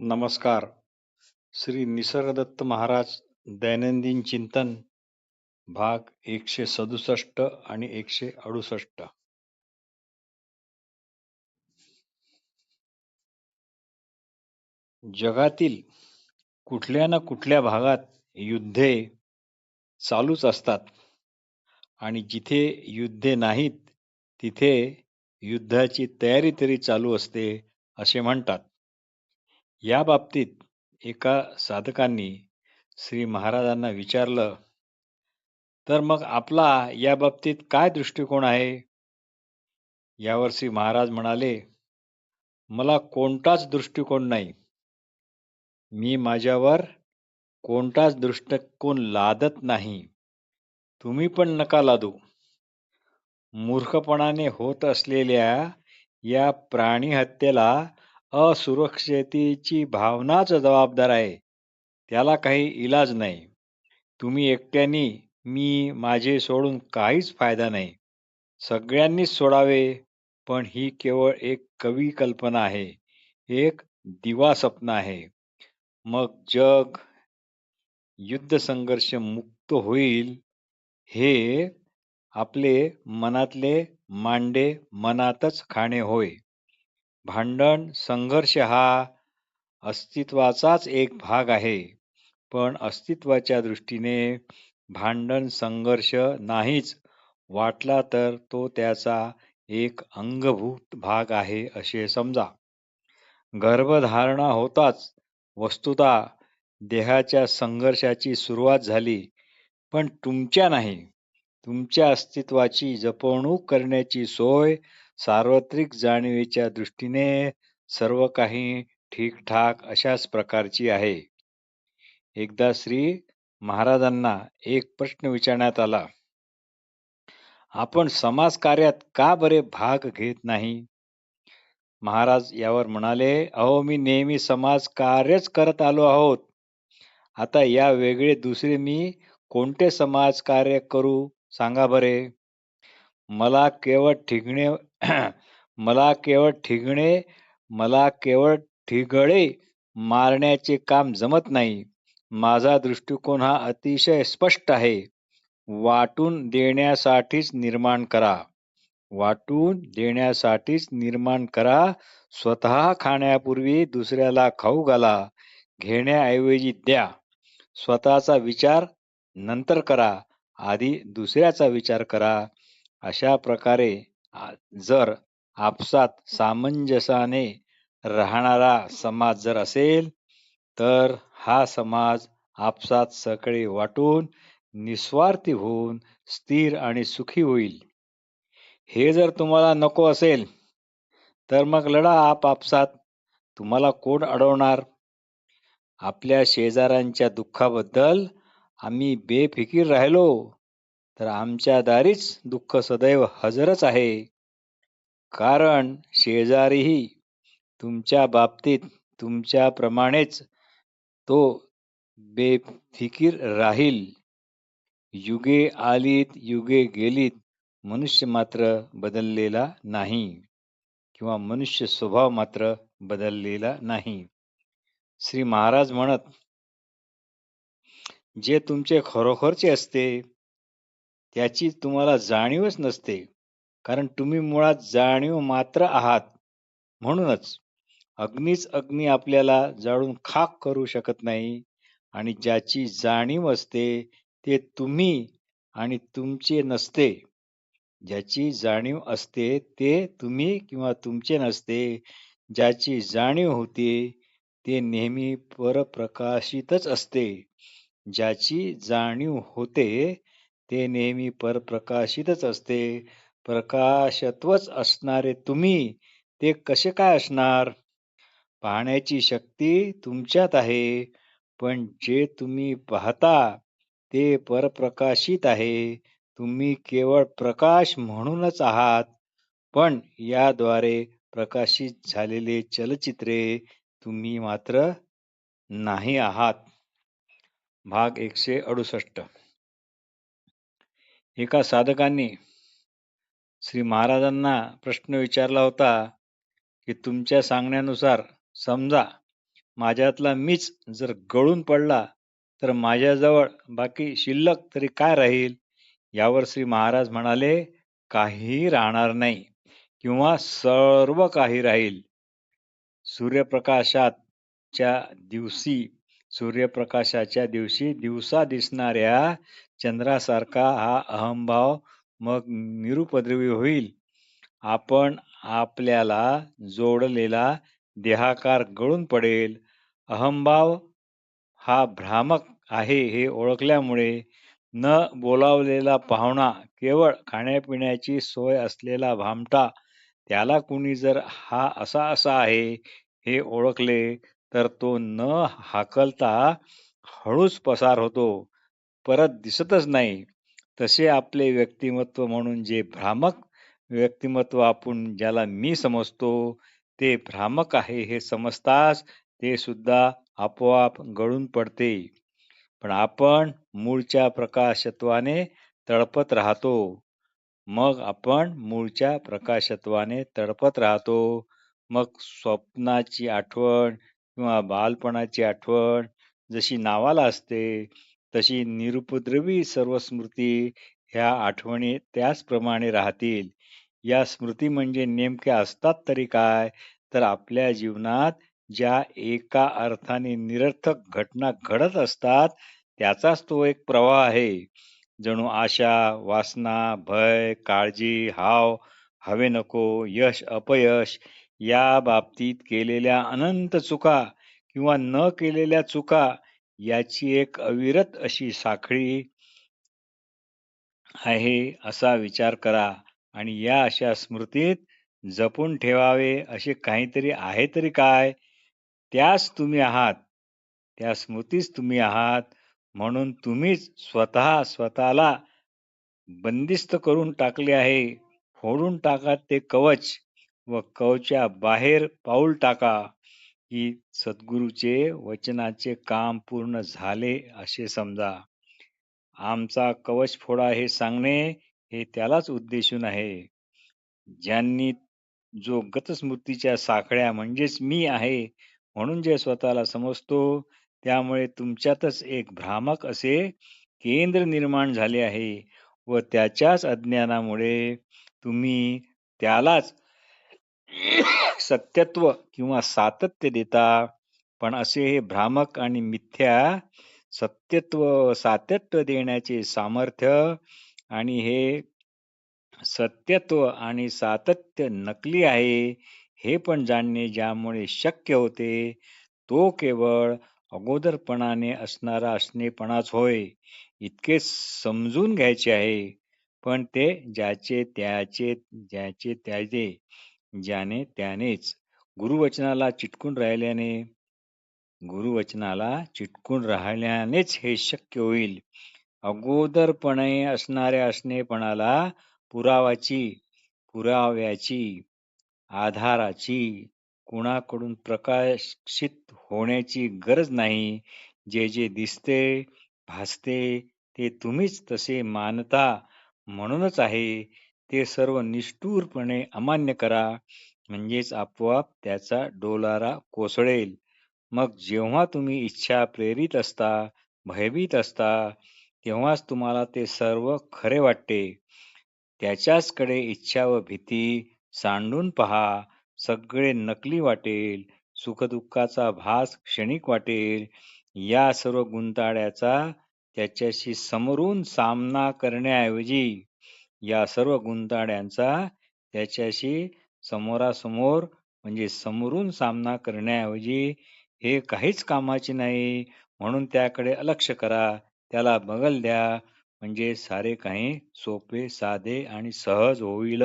नमस्कार. श्री निसर्गदत्त महाराज दैनंदिन चिंतन भाग एकशे सदुसष्ट आणि एकशे अडुसष्ट. जगातील कुठल्या ना कुठल्या भागात युद्धे चालूच असतात आणि जिथे युद्धे नाहीत तिथे युद्धाची तयारी तरी चालू असते असे म्हणतात. या बाबतीत एका साधकांनी श्री महाराजांना विचारलं तर मग आपला या बाबतीत काय दृष्टिकोन आहे? यावर श्री महाराज म्हणाले मला कोणताच दृष्टिकोन नाही. मी माझ्यावर कोणताच दृष्टिकोन लादत नाही. तुम्ही पण नका लादू. मूर्खपणाने होत असलेल्या या प्राणी हत्येला असुरक्षितेची भावनाच जबाबदार आहे. त्याला काही इलाज नाही. तुम्ही एकट्याने मी माझे सोडून काहीच फायदा नाही. सगळ्यांनीच सोडावे पण ही केवळ एक कवी कल्पना आहे. एक दिवा स्वप्न आहे. मग जग युद्ध संघर्ष मुक्त होईल हे आपले मनातले मांडे मनातच खाणे होय. भांडण संघर्ष हा अस्तित्वाचाच एक भाग आहे. पण अस्तित्वाच्या दृष्टीने भांडण संघर्ष नाहीच वाटला तर तो त्याचा एक अंगभूत भाग आहे असे समजा. गर्भधारणा होताच वस्तुता देहाच्या संघर्षाची सुरुवात झाली पण तुमच्या नाही. तुमच्या अस्तित्वाची जपवणूक करण्याची सोय सार्वत्रिक जाणीवेच्या दृष्टीने सर्व काही ठीकठाक अशाच प्रकारची आहे. एकदा श्री महाराजांना एक प्रश्न विचारण्यात आला. आपण समाज कार्यात का बरे भाग घेत नाही? महाराज यावर म्हणाले अहो मी नेहमी समाज कार्यच करत आलो आहोत. आता या वेगळे दुसरे मी कोणते समाज कार्य करू? सांगा बरे. मला केवळ ठिगणे मला केवळ ठिगणे मला केवळ ठिगळे मारण्याचे काम जमत नाही. माझा दृष्टिकोन हा अतिशय स्पष्ट आहे. वाटून देण्यासाठीच निर्माण करा. वाटून देण्यासाठीच निर्माण करा. स्वतः खाण्यापूर्वी दुसऱ्याला खाऊ घाला. घेण्याऐवजी द्या. स्वतःचा विचार नंतर करा. आधी दुसऱ्याचा विचार करा. अशा प्रकारे जर आपसात सामंजस्याने राहणारा समाज जर असेल तर हा समाज आपसात सगळे वाटून निस्वार्थी होऊन स्थिर आणि सुखी होईल. हे जर तुम्हाला नको असेल तर मग लढा आप आपसात. तुम्हाला कोण अडवणार? आपल्या शेजाऱ्यांच्या दुःखाबद्दल आम्ही बेफिकीर राहिलो. तर आमच्या दारीच दुःख सदैव हजरच आहे. कारण शेजारीही तुमच्या बाबतीत तुमच्याप्रमाणेच तो बेफिकीर राहील. युगे आलीत युगे गेलीत मनुष्य मात्र बदललेला नाही किंवा मनुष्य स्वभाव मात्र बदललेला नाही. श्री महाराज म्हणत जे तुमचे खरोखरचे असते त्याची तुम्हाला जाणीवच नसते. कारण तुम्ही मुळात जाणीव मात्र आहात. म्हणूनच अग्नीच अग्नी आपल्याला जाळून खाक करू शकत नाही आणि ज्याची जाणीव असते ते तुम्ही आणि तुमचे नसते. ज्याची जाणीव असते ते तुम्ही किंवा तुमचे नसते ज्याची जाणीव होते ते नेहमी परप्रकाशितच असते. ज्याची जाणीव होते ते नेहमी परप्रकाशितच असते. प्रकाशत्वच असणारे तुम्ही ते कसे काय असणार? पाहण्याची शक्ती तुमच्यात आहे पण जे तुम्ही पाहता ते परप्रकाशित आहे. तुम्ही केवळ प्रकाश म्हणूनच आहात पण याद्वारे प्रकाशित झालेले चलचित्रे तुम्ही मात्र नाही आहात. भाग एकशे अडुसष्ट. एका साधकांनी श्री महाराजांना प्रश्न विचारला होता की तुमच्या सांगण्यानुसार समजा माझ्यातला मीच जर गळून पडला तर माझ्याजवळ बाकी शिल्लक तरी काय राहील? यावर श्री महाराज म्हणाले काही राहणार नाही किंवा सर्व काही राहील. सूर्यप्रकाशाच्या दिवशी सूर्यप्रकाशाच्या दिवशी दिवसा दिसणाऱ्या चंद्रासारखा हा अहंभाव मग निरुपद्रवी होईल. आपण आपल्याला जोडलेला देहाकार गळून पडेल. अहंभाव हा भ्रामक आहे हे ओळखल्यामुळे न बोलावलेला पाहुणा केवळ खाण्यापिण्याची सोय असलेला भामटा त्याला कुणी जर हा असा असा आहे हे ओळखले तर तो न हाकलता हळूच पसार होतो. परत दिसतच नाही. तसे आपले व्यक्तिमत्व म्हणून जे भ्रामक व्यक्तिमत्व आपण ज्याला मी समजतो ते भ्रामक आहे हे समजताच ते सुद्धा आपोआप गळून पडते. पण आपण मूळच्या प्रकाशत्वाने तळपत राहतो. मग आपण मूळच्या प्रकाशत्वाने तडपत राहतो. मग स्वप्नाची आठवण किंवा बालपणाची आठवण जशी नावाला असते तशी निरुपद्रवी सर्व स्मृती ह्या आठवणी त्याचप्रमाणे राहतील. या स्मृती म्हणजे नेमक्या असतात तरी काय? तर आपल्या जीवनात ज्या एका अर्थाने निरर्थक घटना घडत असतात त्याचाच तो एक प्रवाह आहे. जणू आशा वासना भय काळजी हाव हवे नको यश अपयश या बाबतीत केलेल्या अनंत चुका किंवा न केलेल्या चुका याची एक अविरत अशी साखळी आहे असा विचार करा आणि या अशा स्मृतीत जपून ठेवावे असे काहीतरी आहे तरी काय? त्यास तुम्ही आहात. त्या स्मृतीच तुम्ही आहात. म्हणून तुम्हीच स्वतः स्वतःला बंदिस्त करून टाकले आहे. फोडून टाका ते कवच. व कवच्या बाहेर पाऊल टाका की सद्गुरूचे वचनाचे काम पूर्ण झाले असे समजा. आमचा कवच फोडा हे सांगणे हे त्यालाच उद्देशून आहे. ज्यांनी जो गतस्मृतीच्या साखळ्या म्हणजेच मी आहे म्हणून जे स्वतःला समजतो त्यामुळे तुमच्यातच एक भ्रामक असे केंद्र निर्माण झाले आहे व त्याच्याच अज्ञानामुळे तुम्ही त्यालाच सत्यत्व किंवा सातत्य देता. पण असे हे भ्रामक आणि मिथ्या सत्यत्व सातत्य देण्याचे सामर्थ्य आणि हे सत्यत्व आणि सातत्य नकली आहे हे पण जाणणे ज्यामुळे शक्य होते तो केवळ अगोदरपणाने असणारा असणेपणाच होय इतके समजून घ्यायचे आहे. पण ते ज्याचे त्याचे ज्याचे त्याचे ज्याने त्यानेच गुरुवचनाला चिटकून राहिल्याने गुरुवचनाला चिटकून राहिल्यानेच हे शक्य होईल. अगोदरपणे असणाऱ्या असणेपणाला पुरावाची पुराव्याची आधाराची कुणाकडून प्रकाशित होण्याची गरज नाही. जे जे दिसते भासते ते तुम्हीच तसे मानता म्हणूनच आहे. ते सर्व निष्ठुरपणे अमान्य करा म्हणजेच आपोआप त्याचा डोलारा कोसळेल. मग जेव्हा तुम्ही इच्छा प्रेरित असता भयभीत असता तेव्हाच तुम्हाला ते सर्व खरे वाटते. त्याच्याचकडे इच्छा व भीती सांडून पहा सगळे नकली वाटेल सुखदुःखाचा भास क्षणिक वाटेल या सर्व गुंताड्याचा त्याच्याशी समोरून सामना करण्याऐवजी या सर्व गुंताड्यांचा त्याच्याशी समोरासमोर म्हणजे समोरून सामना करण्याऐवजी हे काहीच कामाचे नाही. म्हणून त्याकडे अलक्ष करा. त्याला बगल द्या. म्हणजे सारे काही सोपे साधे आणि सहज होईल.